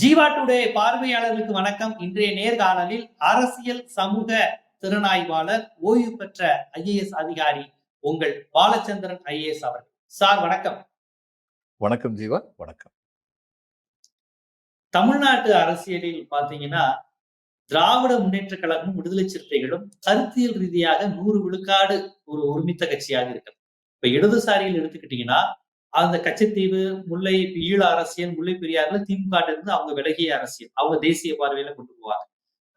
Jeeva today பார்வையாளர்களுக்கு வணக்கம். இன்றைய நேர்காணலில் அரசியல் சமூக திறனாய்வாளர் ஓய்வு பெற்ற ஐஏஎஸ் அதிகாரி உங்கள் பாலச்சந்திரன் ஐஏஎஸ் அவர்கள். சார் வணக்கம். வணக்கம் ஜீவா வணக்கம். தமிழ்நாட்டு அரசியலில் பாத்தீங்கன்னா திராவிட முன்னேற்ற கழகம் விடுதலை சிறுத்தைகளும் கருத்தியல் ரீதியாக நூறு விழுக்காடு ஒரு ஒருமித்த கட்சியாக இருக்கு. இப்ப இடதுசாரியில் எடுத்துக்கிட்டீங்கன்னா அந்த கச்சத்தீவு முல்லை ஈழ அரசியல் முல்லை பெரியாறுல திமுக இருந்து அவங்க விலகிய அரசியல். அவங்க தேசிய பார்வையில கொண்டு போவாங்க.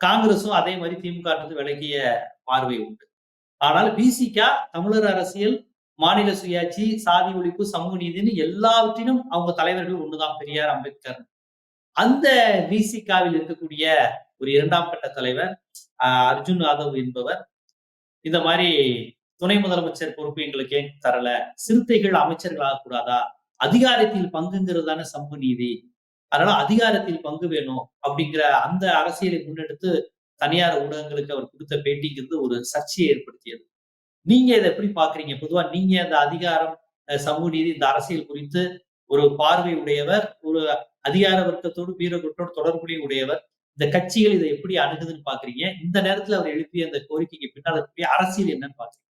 காங்கிரஸும் அதே மாதிரி திமுக இருந்து விலகிய பார்வை உண்டு. ஆனால் பிசிகா தமிழர் அரசியல் மாநில சுயாட்சி சாதி ஒழிப்பு சமூக நீதினு எல்லாவற்றிலும் அவங்க தலைவர்கள் ஒண்ணுதான். பெரியார் அம்பேத்கர். அந்த விசிகாவில் இருக்கக்கூடிய ஒரு இரண்டாம் கட்ட தலைவர் அர்ஜுன் யாதவ் என்பவர் இந்த மாதிரி துணை முதலமைச்சர் பொறுப்பு எங்களுக்கு ஏன் தரல? சிறுத்தைகள் அமைச்சர்கள் ஆகக்கூடாதா அதிகாரத்தில் பங்குங்கிறது தானே சமூக நீதி. அதனால அதிகாரத்தில் பங்கு வேணும் அப்படிங்கிற அந்த அரசியலை முன்னெடுத்து தனியார் ஊடகங்களுக்கு அவர் கொடுத்த பேட்டிங்கிறது ஒரு சர்ச்சையை ஏற்படுத்தியது. நீங்க இதை எப்படி பாக்குறீங்க? பொதுவா நீங்க அந்த அதிகாரம் அஹ் சமூக நீதி இந்த அரசியல் குறித்து ஒரு பார்வை உடையவர் ஒரு அதிகார வர்க்கத்தோடு வீரகத்தோடு தொடர்புடைய உடையவர் இந்த கட்சிகள் இதை எப்படி அணுகுதுன்னு பாக்குறீங்க? இந்த நேரத்துல அவர் எழுப்பிய அந்த கோரிக்கைக்கு பின்னால் இருக்கக்கூடிய அரசியல் என்னன்னு பாக்குறீங்க.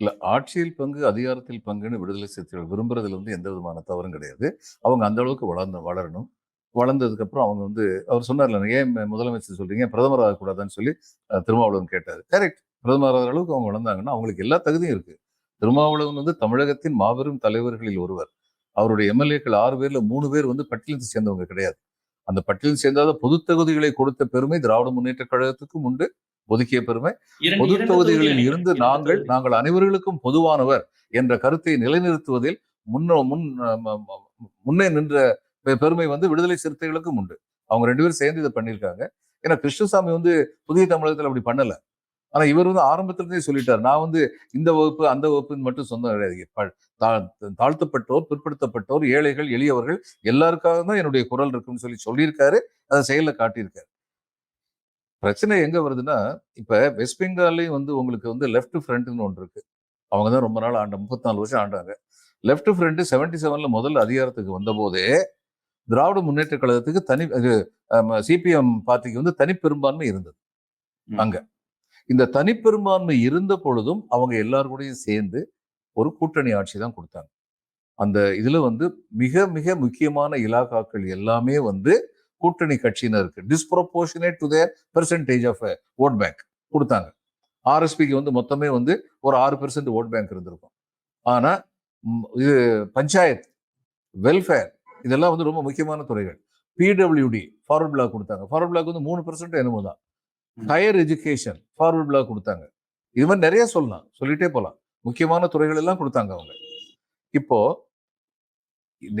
இல்ல ஆட்சியில் பங்கு அதிகாரத்தில் பங்குன்னு விடுதலை சிறுத்தைகள் விரும்புறதுல வந்து எந்த விதமான தவறும் கிடையாது. அவங்க அந்த அளவுக்கு வளர்ந்து வளரணும். வளர்ந்ததுக்கு அப்புறம் அவங்க வந்து அவர் சொன்னார்ல ஏன் முதலமைச்சர் சொல்றீங்க? பிரதமர் ஆகக்கூடாதுன்னு சொல்லி திருமாவளவன் கேட்டார். கரெக்ட் பிரதமர் ஆகிற அளவுக்கு அவங்க வளர்ந்தாங்கன்னா அவங்களுக்கு எல்லா தகுதியும் இருக்கு. திருமாவளவன் வந்து தமிழகத்தின் மாபெரும் தலைவர்களில் ஒருவர். அவருடைய எம்எல்ஏக்கள் ஆறு பேர்ல மூணு பேர் வந்து பட்டியலத்தை சேர்ந்தவங்க கிடையாது. அந்த பட்டியலில் சேர்ந்தாத பொது தகுதிகளை கொடுத்த பெருமை திராவிட முன்னேற்ற கழகத்துக்கும் உண்டு. ஒதுக்கிய பெருமை. பொது தொகுதிகளில் தொகுதிகள் இருந்து நாங்கள். நாங்கள் அனைவர்களுக்கும் பொதுவானவர் என்ற கருத்தை நிலைநிறுத்துவதில் முன்ன முன் முன்னே நின்ற பெருமை வந்து விடுதலை சிறுத்தைகளுக்கும் உண்டு. அவங்க ரெண்டு பேரும் சேர்ந்து இதை பண்ணியிருக்காங்க. ஏன்னா கிருஷ்ணசாமி வந்து புதிய தமிழகத்தில் அப்படி பண்ணல. ஆனா இவர் வந்து ஆரம்பத்துல இருந்தே சொல்லிட்டார். நான் வந்து இந்த வகுப்பு அந்த வகுப்புன்னு மட்டும் சொந்தம் கிடையாது தாழ்த்தப்பட்டோர் பிற்படுத்தப்பட்டோர் ஏழைகள் எளியவர்கள் எல்லாருக்காக தான் என்னுடைய குரல் இருக்குன்னு சொல்லி சொல்லியிருக்காரு. அதை செயல்ல காட்டியிருக்காரு. பிரச்சனை எங்க வருதுன்னா இப்ப வெஸ்ட் பெங்கால்லையும் வந்து உங்களுக்கு வந்து லெஃப்ட் ஃப்ரண்ட்னு ஒன்று இருக்கு. அவங்க தான் ரொம்ப நாள் ஆண்ட முப்பத்தி நாலு வருஷம் ஆண்டாங்க. லெஃப்ட் ஃப்ரண்ட் செவன்டி செவன்ல முதல்ல அதிகாரத்துக்கு வந்த போதே திராவிட முன்னேற்ற கழகத்துக்கு தனி சிபிஎம் பார்ட்டிக்கு வந்து தனிப்பெரும்பான்மை இருந்தது. அங்க. இந்த தனிப்பெரும்பான்மை இருந்த பொழுதும் அவங்க எல்லார் கூடயும் சேர்ந்து ஒரு கூட்டணி ஆட்சி தான் கொடுத்தாங்க. அந்த இதுல வந்து மிக மிக முக்கியமான இலாகாக்கள் எல்லாமே வந்து கூட்டணி கட்சியினருக்கு disproportionate to their percentage of vote bank கொடுத்தாங்க. ஆர்எஸ்பிக்கு வந்து மொத்தமே வந்து ஒரு ஆறு பெர்சன்ட் ஓட் பேங்க் இருந்திருக்கும். ஆனா இது பஞ்சாயத் வெல்ஃபேர் இதெல்லாம் வந்து ரொம்ப முக்கியமான துறைகள். பிடபிள்யூடி ஃபார்வர்ட் பிளாக் கொடுத்தாங்க. ஃபார்வர்ட் பிளாக் வந்து மூணு பெர்சன்ட் என்னமோ தான். ஹையர் எஜுகேஷன் ஃபார்வர்ட் பிளாக் கொடுத்தாங்க. இது மாதிரி நிறைய சொல்லலாம். சொல்லிட்டே போலாம். முக்கியமான துறைகள் எல்லாம் கொடுத்தாங்க அவங்க. இப்போ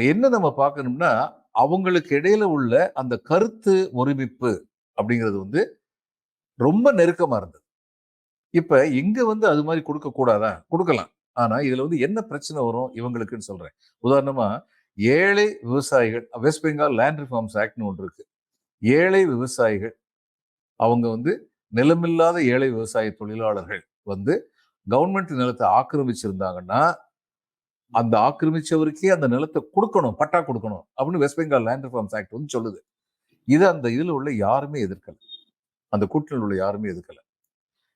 என்ன நம்ம பார்க்கணும்னா அவங்களுக்கு இடையில உள்ள அந்த கருத்து ஒருமிப்பு அப்படிங்கிறது வந்து ரொம்ப நெருக்கமா இருந்தது. இப்ப இங்க வந்து அது மாதிரி கொடுக்க கூடாதா? கொடுக்கலாம். ஆனா இதுல வந்து என்ன பிரச்சனை வரும்? இவங்களுக்குன்னு சொல்றேன். உதாரணமா ஏழை விவசாயிகள் வெஸ்ட் பெங்கால் லேண்ட் ரிஃபார்ம்ஸ் ஆக்ட்னு ஒன்று இருக்கு. ஏழை விவசாயிகள் அவங்க வந்து நிலமில்லாத ஏழை விவசாய தொழிலாளர்கள் வந்து கவர்மெண்ட் நிலத்தை ஆக்கிரமிச்சிருந்தாங்கன்னா அந்த ஆக்கிரமிச்சவருக்கே அந்த நிலத்தை கொடுக்கணும் பட்டா கொடுக்கணும் அப்படின்னு west Bengal land reforms act வந்து சொல்லுது. இது அந்த இதில் உள்ள யாருமே எதிர்க்கல. அந்த கூட்டணியில் உள்ள யாருமே எதிர்க்கல.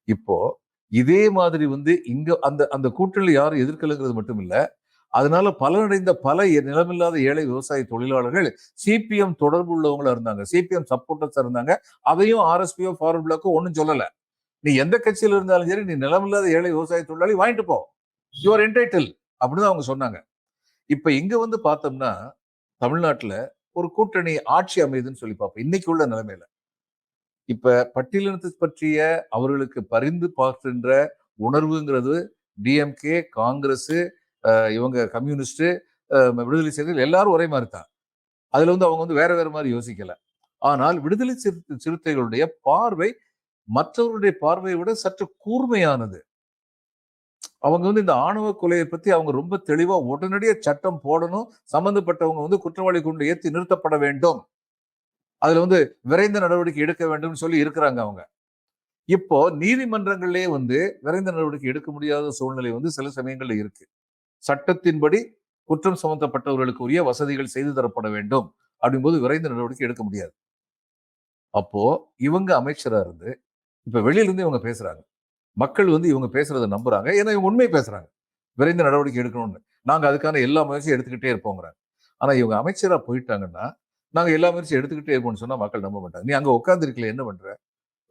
இப்போ இதே மாதிரி வந்து இங்க அந்த அந்த கூட்டணியில் யாரும் எதிர்க்கலைங்கிறது மட்டும் இல்ல அதனால பலனடைந்த பல நிலமில்லாத ஏழை விவசாய தொழிலாளர்கள் சிபிஎம் தொடர்பு உள்ளவங்களா இருந்தாங்க. சிபிஎம் சப்போர்ட்டர்ஸ் இருந்தாங்க. அதையும் ஆர்எஸ்பியோ ஃபார்வர்ட் பிளாக்கோ ஒன்றும் சொல்லல. நீ எந்த கட்சியில இருந்தாலும் சரி நீ நிலமில்லாத ஏழை விவசாய தொழிலாளி வாங்கிட்டு போ. யுவர் என்டைட்டில் அப்படின்னு அவங்க சொன்னாங்க. இப்போ இங்கே வந்து பார்த்தோம்னா தமிழ்நாட்டில் ஒரு கூட்டணி ஆட்சி அமையுதுன்னு சொல்லி பார்ப்போம். இன்னைக்கு உள்ள நிலைமையில. இப்ப பட்டியலினத்தை பற்றிய அவர்களுக்கு பரிந்து பார்க்கின்ற உணர்வுங்கிறது டிஎம்கே காங்கிரஸ் இவங்க கம்யூனிஸ்ட் விடுதலை சிறுத்தைகள் எல்லாரும் ஒரே மாதிரி தான். அதுல வந்து அவங்க வந்து வேற வேற மாதிரி யோசிக்கல. ஆனால் விடுதலை சிறுத்தை சிறுத்தைகளுடைய பார்வை மற்றவர்களுடைய பார்வையை விட சற்று கூர்மையானது. அவங்க வந்து இந்த ஆணவ கொலையை பத்தி அவங்க ரொம்ப தெளிவா உடனடியே சட்டம் போடணும் சம்பந்தப்பட்டவங்க வந்து குற்றவாளி கொண்டு ஏற்றி நிறுத்தப்பட வேண்டும். அதுல வந்து விரைந்த நடவடிக்கை எடுக்க வேண்டும்னு சொல்லி இருக்கிறாங்க அவங்க. இப்போ நீதிமன்றங்களே வந்து விரைந்த நடவடிக்கை எடுக்க முடியாத சூழ்நிலை வந்து சில சமயங்கள்ல இருக்கு. சட்டத்தின்படி குற்றம் சுமத்தப்பட்டவர்களுக்கு உரிய வசதிகள் செய்து தரப்பட வேண்டும் அப்படிங்கும்போது விரைந்த நடவடிக்கை எடுக்க முடியாது. அப்போ இவங்க அமைச்சரா இருந்து இப்ப வெளியிலிருந்து இவங்க பேசுறாங்க. மக்கள் வந்து இவங்க பேசுறதை நம்புறாங்க. ஏன்னா இவங்க உண்மை பேசுறாங்க. விரைந்து நடவடிக்கை எடுக்கணும்னு. நாங்க அதுக்கான எல்லா முயற்சியும் எடுத்துக்கிட்டே இருப்போங்கிறாங்க. ஆனா இவங்க அமைச்சரா போயிட்டாங்கன்னா நாங்க எல்லா முயற்சியும் எடுத்துக்கிட்டே இருப்போம்னு சொன்னா மக்கள் நம்ப மாட்டாங்க. நீ அங்க உட்காந்துருக்கல என்ன பண்ற?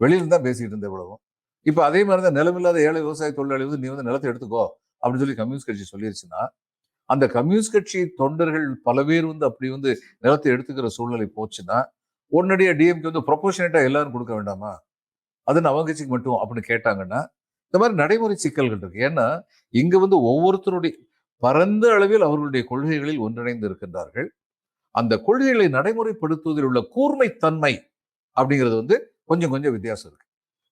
வெளியில தான் பேசிட்டு இருந்த இவ்வளவும் இப்ப அதே மாதிரி தான் நிலமில்லாத ஏழை விவசாய தொழிலாளி வந்து நீ வந்து நிலத்தை எடுத்துக்கோ அப்படின்னு சொல்லி கம்யூனிஸ்ட் கட்சி சொல்லிருச்சுன்னா அந்த கம்யூனிஸ்ட் கட்சி தொண்டர்கள் பல பேர் வந்து அப்படி வந்து நிலத்தை எடுத்துக்கிற சூழ்நிலை போச்சுன்னா உடனடியாக டிஎம்கே வந்து ப்ரொபோஷனேட்டாக எல்லாரும் கொடுக்க வேண்டாமா? அது நவங்கட்சிக்கு மட்டும் அப்படின்னு கேட்டாங்கன்னா இந்த மாதிரி நடைமுறை சிக்கல்கள் இருக்கு. ஏன்னா இங்க வந்து ஒவ்வொருத்தருடைய பரந்த அளவில் அவர்களுடைய கொள்கைகளில் ஒன்றிணைந்து இருக்கின்றார்கள். அந்த கொள்கைகளை நடைமுறைப்படுத்துவதில் உள்ள கூர்மைத்தன்மை அப்படிங்கிறது வந்து கொஞ்சம் கொஞ்சம் வித்தியாசம் இருக்கு.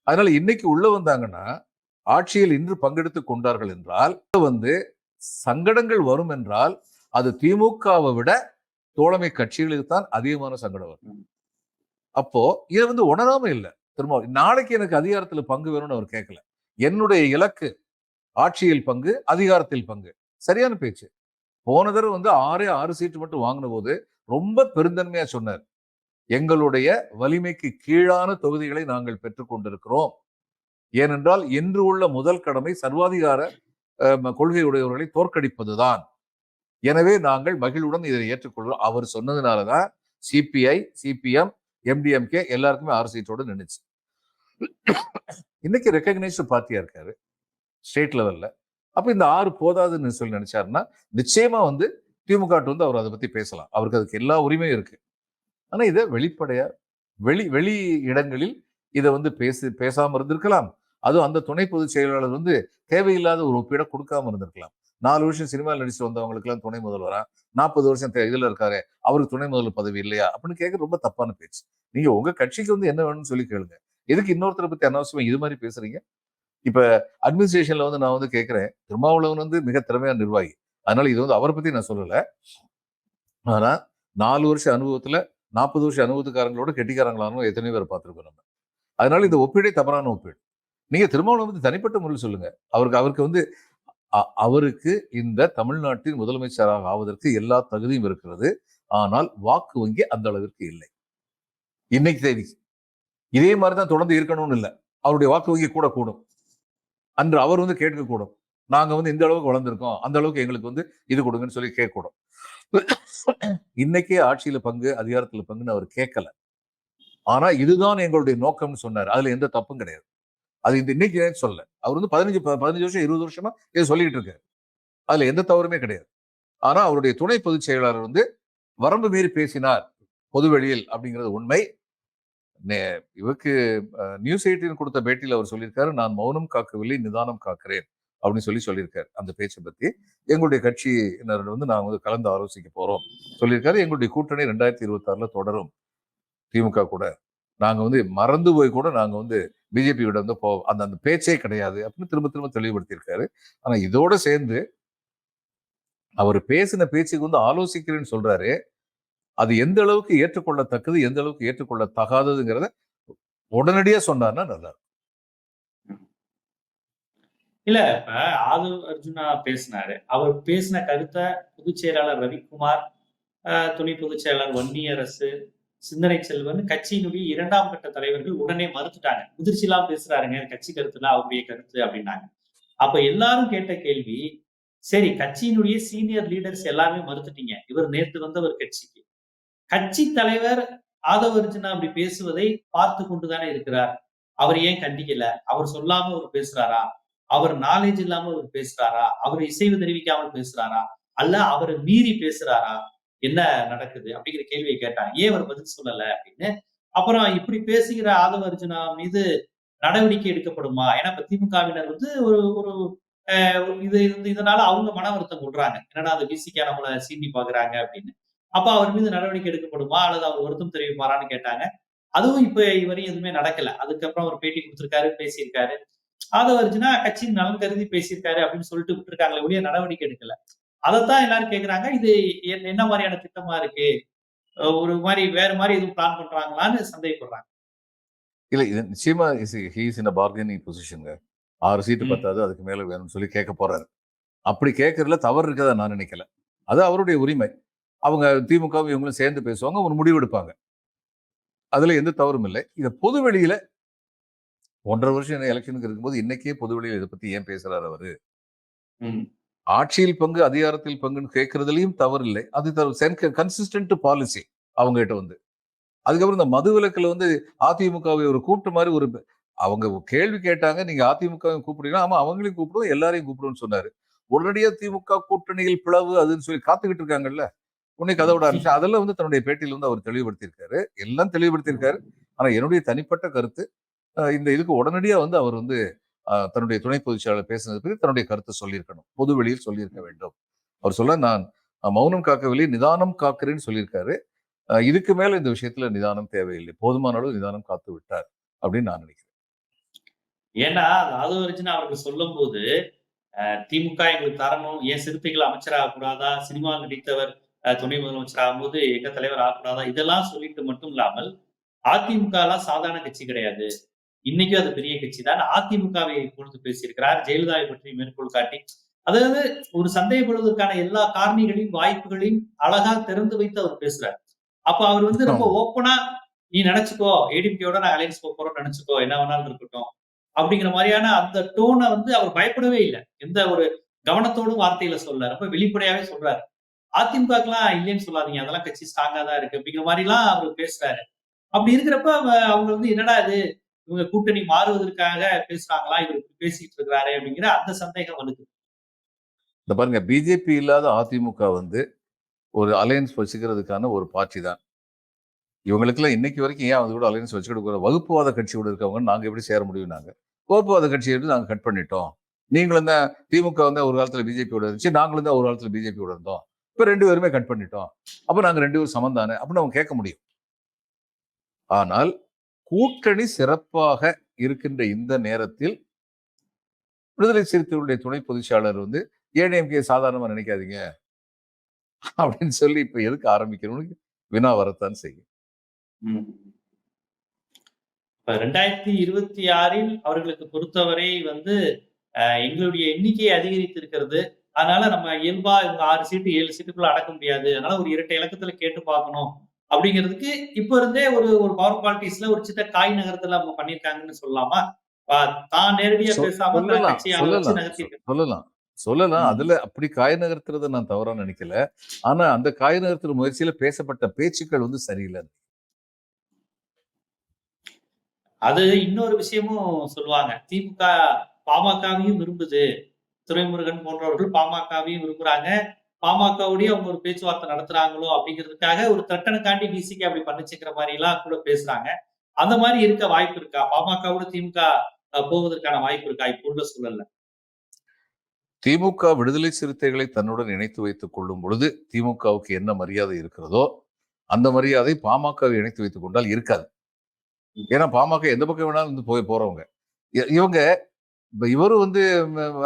அதனால இன்னைக்கு உள்ள வந்தாங்கன்னா ஆட்சியில் இன்று பங்கெடுத்து கொண்டார்கள் என்றால் வந்து சங்கடங்கள் வரும் என்றால் அது திமுகவை விட தோழமை கட்சிகளுக்கு தான் அதிகமான சங்கடம் வரும். அப்போ இதை வந்து உணராம இல்லை. திரும்ப நாளைக்கு எனக்கு அதிகாரத்துல பங்கு வேணும்னு அவர் கேட்கல என்னுடைய இலக்கு ஆட்சியில் பங்கு அதிகாரத்தில் பங்கு. சரியான பேச்சு. போன தடவை வந்து ஆறே ஆறு சீட்டு மட்டும் வாங்கின போது ரொம்ப பெருந்தன்மையா சொன்னார். எங்களுடைய வலிமைக்கு கீழான தொகுதிகளை நாங்கள் பெற்றுக்கொண்டிருக்கிறோம் ஏனென்றால் இன்று உள்ள முதல் கடமை சர்வாதிகார கொள்கையுடையவர்களை தோற்கடிப்பதுதான். எனவே நாங்கள் மகிழ்வுடன் இதை ஏற்றுக்கொள்கிறோம். அவர் சொன்னதுனாலதான் சிபிஐ சிபிஎம் எம்டிஎம்கே எல்லாருக்குமே ஆறு சீட்டோட நின்றுச்சு இன்னைக்கு ரெக்கக்னைஸ்டு பார்ட்டியா இருக்காரு? ஸ்டேட் லெவல்ல அப்ப இந்த ஆறு போதாதுன்னு சொல்லி நினைச்சாருன்னா நிச்சயமா வந்து திமுக வந்து அவர் அதை பத்தி பேசலாம். அவருக்கு அதுக்கு எல்லா உரிமையும் இருக்கு. ஆனா இதை வெளிப்படையா வெளி வெளி இடங்களில் இதை வந்து பேசி பேசாம இருந்திருக்கலாம். அதுவும் அந்த துணை பொதுச் செயலாளர் வந்து தேவையில்லாத ஒரு ஒப்பீடை கொடுக்காம இருந்திருக்கலாம். நாலு வருஷம் சினிமாவில் நடிச்சு வந்தவங்களுக்கு எல்லாம் துணை முதல்வரா? நாற்பது வருஷம் இதில் இருக்காரு அவருக்கு துணை முதல்வர் பதவி இல்லையா? அப்படின்னு கேட்க ரொம்ப தப்பான பேச்சு. நீங்க உங்க கட்சிக்கு வந்து என்ன வேணும்னு சொல்லி கேளுங்க. எதுக்கு இன்னொருத்தரை பத்தி அனாவசியமா இது மாதிரி பேசுறீங்க? இப்ப அட்மினிஸ்ட்ரேஷன்ல வந்து நான் வந்து கேட்கிறேன் திருமாவளவன் வந்து மிக திறமையான நிர்வாகி. அதனால இது வந்து அவரை பத்தி நான் சொல்லல. ஆனா நாலு வருஷம் அனுபவத்துல நாற்பது வருஷம் அனுபவத்துக்காரங்களோட கெட்டிக்காரங்களானவங்க எத்தனை பேர் பார்த்துருக்கோம் நம்ம. அதனால இந்த ஒப்பீடே தவறான ஒப்பீடு. நீங்க திருமாவளவன் பத்தி தனிப்பட்ட முறையில் சொல்லுங்க. அவருக்கு அவருக்கு வந்து அ- அவருக்கு இந்த தமிழ்நாட்டின் முதலமைச்சராக ஆவதற்கு எல்லா தகுதியும் இருக்கிறது. ஆனால் வாக்கு வங்கி அந்த அளவிற்கு இல்லை. இன்னைக்கு தேதிக்கு இதே மாதிரி தான் தொடர்ந்து இருக்கணும்னு இல்லை. அவருடைய வாக்கு வங்கி கூட கூடும். அன்று அவர் வந்து கேட்கக்கூடும் நாங்கள் நாங்க வந்து இந்த அளவுக்கு வளர்ந்துருக்கோம். அந்த அளவுக்கு எங்களுக்கு வந்து இது கொடுங்கன்னு சொல்லி கேட்கக்கூடும். இன்னைக்கே ஆட்சியில பங்கு அதிகாரத்துல பங்குன்னு அவர் கேட்கல. ஆனா இதுதான் எங்களுடைய நோக்கம்னு சொன்னார். அதுல எந்த தப்பும் கிடையாது. அது இந்த இன்னைக்கு சொல்ல அவர் வந்து பதினஞ்சு பதினஞ்சு வருஷம் இருபது வருஷமா இதை சொல்லிட்டு இருக்காரு. அதுல எந்த தவறுமே கிடையாது. ஆனா அவருடைய துணை பொதுச் செயலாளர் வந்து வரம்பு மீறி பேசினார் பொதுவெளியில் அப்படிங்கிறது உண்மை. இவருக்கு நியூஸ் எயிட்டின் கொடுத்த பேட்டியில் அவர் சொல்லியிருக்காரு நான் மௌனம் காக்கவில்லை நிதானம் காக்கிறேன் அப்படின்னு சொல்லி சொல்லியிருக்காரு. அந்த பேச்சை பத்தி எங்களுடைய கட்சியினர் வந்து நாங்கள் வந்து கலந்து ஆலோசிக்க போறோம். சொல்லியிருக்காரு எங்களுடைய கூட்டணி ரெண்டாயிரத்தி இருபத்தாறுல தொடரும். திமுக கூட. நாங்க வந்து மறந்து போய் கூட நாங்க வந்து பிஜேபியோட வந்து போ அந்த அந்த பேச்சே கிடையாது அப்படின்னு திரும்ப திரும்ப தெளிவுபடுத்தியிருக்காரு. ஆனா இதோட சேர்ந்து அவர் பேசின பேச்சுக்கு வந்து ஆலோசிக்கிறேன்னு சொல்றாரு. அது எந்த அளவுக்கு ஏற்றுக்கொள்ளத்தக்கது எந்த அளவுக்கு ஏற்றுக்கொள்ள தகாததுங்கிறத உடனடியா சொன்னார்னா நல்லா இருக்கும். இல்ல இப்ப ஆது அர்ஜுனா பேசினாரு. அவர் பேசின கருத்தை பொதுச் செயலாளர் ரவிக்குமார் துணை பொதுச் செயலாளர் வன்னியரசு சிந்தனை செல்வன் கட்சியினுடைய இரண்டாம் கட்ட தலைவர்கள் உடனே மறுத்துட்டாங்க. முதிர்ச்சியெல்லாம் பேசுறாருங்க கட்சி கருத்துலாம் அவருடைய கருத்து அப்படின்னாங்க. அப்ப எல்லாரும் கேட்ட கேள்வி சரி கட்சியினுடைய சீனியர் லீடர்ஸ் எல்லாமே மறுத்துட்டீங்க. இவர் நேற்று வந்தவர் கட்சிக்கு. கட்சி தலைவர் ஆதவ அர்ஜுனா அப்படி பேசுவதை பார்த்து கொண்டுதானே இருக்கிறார். அவர் ஏன் கண்டிக்கல? அவர் சொல்லாம அவர் பேசுறாரா? அவர் நாலேஜ் இல்லாம அவர் பேசுறாரா? அவர் இசைவு தெரிவிக்காமல் பேசுறாரா? அல்ல அவரை மீறி பேசுறாரா? என்ன நடக்குது? அப்படிங்கிற கேள்வியை கேட்டாங்க ஏன் அவர் பதில் சொல்லல அப்படின்னு? அப்புறம் இப்படி பேசுகிற ஆதவ அர்ஜுனா மீது நடவடிக்கை எடுக்கப்படுமா? ஏன்னா இப்ப திமுகவினர் வந்து ஒரு ஒரு அஹ், இது இது- இதனால அவங்க மன வருத்தம் கொள்றாங்க. என்னடா அந்த பிசிக்கா நம்மள சீண்டி பாக்குறாங்க அப்படின்னு. அப்ப அவர் மீது நடவடிக்கை எடுக்கப்படுமா? அல்லது அவர் வருத்தம் தெரிவிப்பாரான்னு கேட்டாங்க. அதுவும் இப்ப இதுவரையும் எதுவுமே நடக்கல. அதுக்கப்புறம் அவர் பேட்டி கொடுத்திருக்காரு பேசியிருக்காரு. ஆதவர்ஜுனா கட்சியின் நலன் கருதி பேசியிருக்காரு அப்படின்னு சொல்லிட்டு விட்டுருக்காங்களே ஒழிய நடவடிக்கை எடுக்கல. அதைத்தான் எல்லாரும் கேக்குறாங்க. இது என்ன- மாதிரியான திட்டமா இருக்கு? ஒரு மாதிரி வேற மாதிரி எதுவும் பிளான் பண்றாங்களான்னு சந்தேகப்படுறாங்க. இல்ல இது நிச்சயமா ஹீஸ் இன் பார்கெனிங் பொசிஷனுங்க ஆறு சீட்டு. பத்தாது அதுக்கு மேல வேணும்னு சொல்லி கேட்க போறாரு. அப்படி கேட்கறதுல தவறு இருக்கதா நான் நினைக்கல. அது அவருடைய உரிமை. அவங்க திமுகவும் இவங்களும் சேர்ந்து பேசுவாங்க ஒரு முடிவு எடுப்பாங்க. அதுல எந்த தவறும் இல்லை. இதை பொது வெளியில ஒன்றரை வருஷம் எலெக்ஷனுக்கு இருக்கும்போது இன்னைக்கே பொது வெளியில இதை பத்தி ஏன் பேசுறாரு அவரு. ஆட்சியில் பங்கு அதிகாரத்தில் பங்குன்னு கேட்கறதுலயும் தவறு இல்லை. அது கன்சிஸ்டன்ட் பாலிசி அவங்க கிட்ட வந்து. அதுக்கப்புறம் இந்த மது விலக்குல வந்து அதிமுகவை ஒரு கூப்பிட்டு மாதிரி ஒரு அவங்க கேள்வி கேட்டாங்க நீங்க அதிமுகவை கூப்பிடுறீங்கன்னா ஆமா அவங்களையும் கூப்பிடுவோம் எல்லாரையும் கூப்பிடுவோம்னு சொன்னாரு. உடனடியா திமுக கூட்டணியில் பிளவு அதுன்னு சொல்லி காத்துக்கிட்டு இருக்காங்கல்ல? உன்னை கதை விட ஆரம்பிச்சு அதெல்லாம் வந்து தன்னுடைய பேட்டியில் வந்து அவர் தெளிவுபடுத்தியிருக்காரு. எல்லாம் தெளிவுபடுத்தியிருக்காரு. ஆனா என்னுடைய தனிப்பட்ட கருத்து இந்த இதுக்கு உடனடியா வந்து அவர் வந்து தன்னுடைய துணை பொதுச் பேசினது பற்றி தன்னுடைய கருத்தை சொல்லியிருக்கணும். பொது வெளியில் சொல்லியிருக்க வேண்டும். அவர் சொல்ல நான் மௌனம் காக்கவில்லை நிதானம் காக்கிறேன்னு சொல்லியிருக்காரு. அஹ், இதுக்கு மேல இந்த விஷயத்துல நிதானம் தேவையில்லை. போதுமான அளவு நிதானம் காத்து விட்டார் அப்படின்னு நான் நினைக்கிறேன். ஏன்னா அது ஆதவர்ஜன் அவருக்கு சொல்லும் போது திமுக எங்களுக்கு தரணும். ஏன் சிறுத்தைகள் அமைச்சராக கூடாதா? சினிமா நடித்தவர் துணை முதலமைச்சர் ஆகும்போது எங்க தலைவர் ஆகக்கூடாதா? இதெல்லாம் சொல்லிட்டு மட்டும் இல்லாமல் அதிமுக எல்லாம் சாதாரண கட்சி கிடையாது. இன்னைக்கும் அது பெரிய கட்சி தான் அதிமுகவை பொறுத்து பேசியிருக்கிறார். ஜெயலலிதாவை பற்றி மேற்கோள் காட்டி அதாவது ஒரு சந்தேகப்படுவதற்கான எல்லா காரணிகளையும் வாய்ப்புகளையும் அழகா திறந்து வைத்து அவர் பேசுறார். அப்ப அவர் வந்து ரொம்ப ஓப்பனா நீ நினைச்சுக்கோ ஏடிபியோட நான் அலைன்ஸ் போறோம் நினைச்சுக்கோ என்ன வேணாலும் இருக்கட்டும் அப்படிங்கிற மாதிரியான அந்த டோனை வந்து அவர் பயப்படவே இல்லை. எந்த ஒரு கவனத்தோடும் வார்த்தையில சொல்ல ரொம்ப வெளிப்படையாவே சொல்றாரு. அதிமுகக்கெல்லாம் இல்லைன்னு சொல்லாதீங்க. அதெல்லாம் கட்சி ஸ்ட்ராங்கா தான் இருக்கு அப்படிங்கிற மாதிரி எல்லாம் அவர் பேசுறாரு. அப்படி இருக்கிறப்ப அவங்க வந்து என்னடா இது? இவங்க கூட்டணி மாறுவதற்காக பேசுறாங்களா? இவர் பேசிட்டு இருக்கிறாரு அப்படிங்கிற அந்த சந்தேகம் வருது. இந்த பாருங்க பிஜேபி இல்லாத அதிமுக வந்து ஒரு அலையன்ஸ் வச்சுக்கிறதுக்கான ஒரு பார்ட்டி தான். இவங்களுக்குலாம் இன்னைக்கு வரைக்கும் ஏன் அது கூட அலையன்ஸ் வச்சுக்கிட்டு வகுப்புவாத கட்சியோட இருக்கவங்க நாங்க எப்படி சேர முடியும் நாங்க? வகுப்புவாத கட்சியை எடுத்து நாங்க கட் பண்ணிட்டோம். நீங்களும் தான் திமுக வந்து ஒரு காலத்துல பிஜேபியோட இருந்துச்சு நாங்களும் தான் ஒரு காலத்துல பிஜேபியோட இருந்தோம். இப்போ ரெண்டு பேருமே கட் பண்ணிட்டோம். அப்போ நாங்கள் ரெண்டு பேரும் சமம் தானே அப்படின்னு அவங்க கேட்க முடியும். ஆனால் கூட்டணி சிறப்பாக இருக்கின்ற இந்த நேரத்தில் விடுதலை சிறுத்தைகளுடைய துணை பொதுச்சாளர் வந்து ஏடிஎம்கே சாதாரணமா நினைக்காதீங்க? அப்படின்னு சொல்லி இப்ப எதுக்கு ஆரம்பிக்கணும்னு வினா வரத்தான் செய்யும். ரெண்டாயிரத்தி இருபத்தி ஆறில் அவர்களுக்கு பொறுத்தவரை வந்து எங்களுடைய எண்ணிக்கை அதிகரித்து இருக்கிறது அதனால நம்ம இயல்பா இவங்க ஆறு சீட்டு ஏழு சீட்டுக்குள்ள அடக்க முடியாது. அதனால ஒரு இரட்டை இலக்கத்துல கேட்டு பார்க்கணும். அப்படிங்கிறதுக்கு இப்ப இருந்தே ஒரு ஒரு பவர் பாலிட்டிக்ஸ்ல ஒரு சின்ன காய் நகரத்துல அவங்க பண்ணிருக்காங்கன்னு சொல்லலாமா தான் நேரடியா பேசாம சொல்லலாம் சொல்லலாம். அதுல அப்படி காய நகர்த்துறத நான் தவறா நினைக்கல. ஆனா அந்த காய நகர்த்துற முயற்சியில பேசப்பட்ட பேச்சுக்கள் வந்து சரியில்லை. அது இன்னொரு விஷயமும் சொல்லுவாங்க. திமுக பாமகவையும் விரும்புது. துரைமுருகன் போன்றவர்கள் பாமகவையும் விரும்புறாங்க. பாமகவுடைய அவங்க ஒரு பேச்சுவார்த்தை நடத்துறாங்களோ அப்படிங்கிறதுக்காக ஒரு தட்டனுக்காண்டி பிசிக்கு அப்படி பண்ணுச்சுங்கிற மாதிரி எல்லாம் கூட பேசுறாங்க. அந்த மாதிரி இருக்க வாய்ப்பு இருக்கா? பாமகவோட திமுக போவதற்கான வாய்ப்பு இருக்கா? இப்போ உள்ள சூழல்ல. திமுக விடுதலை சிறுத்தைகளை தன்னுடன் இணைத்து வைத்துக் கொள்ளும் பொழுது திமுகவுக்கு என்ன மரியாதை இருக்கிறதோ அந்த மரியாதை பாமகவை இணைத்து வைத்துக் கொண்டால் இருக்காது. ஏன்னா பாமக எந்த பக்கம் வேணாலும் வந்து போய் போறவங்க. இவங்க இப்போ இவரும் வந்து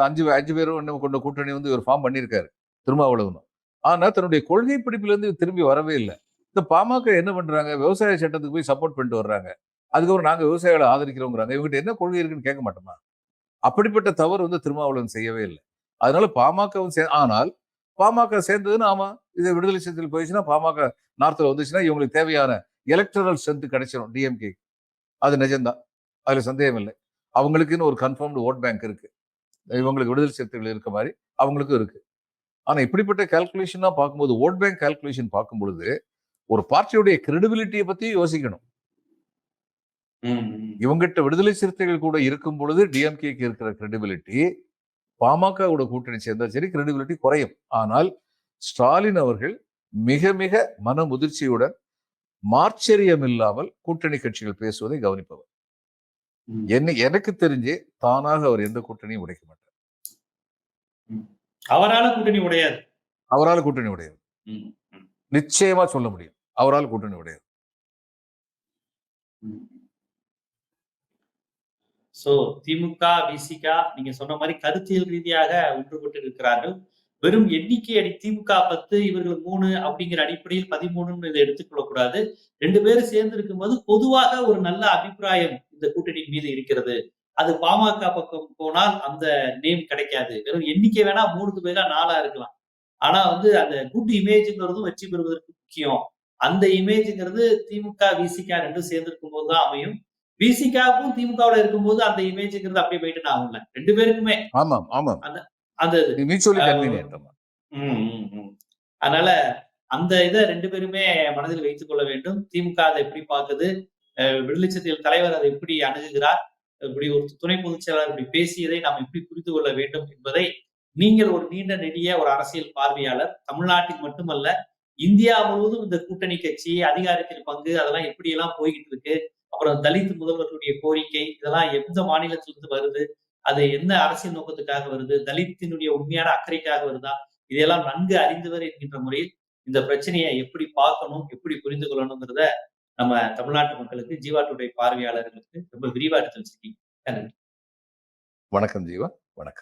அஞ்சு அஞ்சு பேரும் இன்னும் கொண்ட கூட்டணி வந்து இவர் ஃபார்ம் பண்ணியிருக்காரு. திருமாவளவனும் ஆனா தன்னுடைய கொள்கை பிடிப்புலேருந்து திரும்பி வரவே இல்லை. இந்த பாமக என்ன பண்றாங்க? விவசாய சட்டத்துக்கு போய் சப்போர்ட் பண்ணிட்டு வர்றாங்க. அதுக்கப்புறம் நாங்க விவசாயிகளை ஆதரிக்கிறோங்கிறாங்க. இவங்ககிட்ட என்ன கொள்கை இருக்குன்னு கேட்க மாட்டோமா? அப்படிப்பட்ட தவறு வந்து திருமாவளவன் செய்யவே இல்லை. அதனால பாமகவும் சே ஆனால் பாமக சேர்ந்ததுன்னு ஆமா இது விடுதலை சிறுத்தைகள் போயிடுச்சுன்னா பாமக நார்த்தில் வந்துச்சுன்னா இவங்களுக்கு தேவையான எலக்ட்ரல் ஸ்ட்ரென்த் கிடைச்சிடும் டிஎம்கே அது நிஜம்தான். அதுல சந்தேகம் இல்லை அவங்களுக்குன்னு ஒரு கன்ஃபார்ம்டு ஓட் பேங்க் இருக்கு. இவங்களுக்கு விடுதலை சிறுத்தைகள் இருக்க மாதிரி அவங்களுக்கும் இருக்கு. ஆனா இப்படிப்பட்ட கால்குலேஷனா பார்க்கும்போது ஓட் பேங்க் கால்குலேஷன் பார்க்கும் பொழுது ஒரு பார்ட்டியுடைய கிரெடிபிலிட்டியை பத்தி யோசிக்கணும். இவங்கிட்ட விடுதலை சிறுத்தைகள் கூட இருக்கும் பொழுது டிஎம்கேக்கு இருக்கிற கிரெடிபிலிட்டி பாமகவோட கூட்டணி சேர்ந்தால் சரி கிரெடிபிலிட்டி குறையும். ஆனால் ஸ்டாலின் அவர்கள் மிக மிக மன முதிர்ச்சியுடன் மார்ச்சரியம் இல்லாமல் கூட்டணி கட்சிகள் பேசுவதை கவனிப்பவர். என்ன எனக்கு தெரிஞ்சே தானாக அவர் எந்த கூட்டணியும் உடைக்க மாட்டார். அவரால கூட்டணி உடையாது. அவரால் கூட்டணி உடையாது. நிச்சயமா சொல்ல முடியும். அவரால் கூட்டணி உடையாது. சோ திமுக விசிக நீங்க சொன்ன மாதிரி கருத்தியல் ரீதியாக ஒன்றுபட்டு இருக்கிறார்கள் வெறும் எண்ணிக்கை அடி திமுக பத்து இவர்கள் மூணு அப்படிங்கிற அடிப்படையில் பதிமூணுன்னு இதை எடுத்துக்கொள்ளக்கூடாது ரெண்டு பேரும் சேர்ந்து இருக்கும்போது பொதுவாக ஒரு நல்ல அபிப்பிராயம் இந்த கூட்டணியின் மீது இருக்கிறது. அது பாமக பக்கம் போனால் அந்த நேம் கிடைக்காது. வெறும் எண்ணிக்கை வேணா மூணுக்கு பேரா நாலா இருக்கலாம். ஆனா வந்து அந்த குட் இமேஜ்ங்கிறதும் வெற்றி பெறுவதற்கு முக்கியம். அந்த இமேஜ்ங்கிறது திமுக விசிகா ரெண்டும் சேர்ந்து இருக்கும்போது தான் அமையும். விசிகாவுக்கும் திமுகவுல இருக்கும்போது அந்த இமேஜ்ங்கிறது அப்படியே போயிட்டு ஆகும்ல ரெண்டு பேருக்குமே. அந்த ஆமா ம், ம், ம். அதனால அந்த இதை ரெண்டு பேருமே மனதில் வைத்துக் கொள்ள வேண்டும். திமுக அதை எப்படி பார்க்குது? அஹ், விடுதலை தலைவர் அதை எப்படி அணுகுகிறார்? இப்படி ஒரு துணை பொதுச் செயலாளர் இப்படி பேசியதை நாம் எப்படி புரிந்து கொள்ள வேண்டும் என்பதை நீங்கள் ஒரு நீண்ட நெடிய ஒரு அரசியல் பார்வையாளர் தமிழ்நாட்டில் மட்டுமல்ல இந்தியா முழுவதும் இந்த கூட்டணி கட்சி அதிகாரத்தில் பங்கு அதெல்லாம் எப்படி எல்லாம் போய்கிட்டு இருக்கு? அப்புறம் தலித் முதல்வர்களுடைய கோரிக்கை இதெல்லாம் எந்த மாநிலத்திலிருந்து வருது? அது என்ன அரசியல் நோக்கத்துக்காக வருது? தலித்தினுடைய உண்மையான அக்கறைக்காக வருதா? இதையெல்லாம் நன்கு அறிந்தவர் என்கின்ற முறையில் இந்த பிரச்சனையை எப்படி பார்க்கணும் எப்படி புரிந்து கொள்ளணுங்கிறத நம்ம தமிழ்நாட்டு மக்களுக்கு ஜீவா டுடே பார்வையாளர்களுக்கு ரொம்ப விரிவா எடுத்து வச்சிருக்கீங்க. வணக்கம் ஜீவா. வணக்கம்.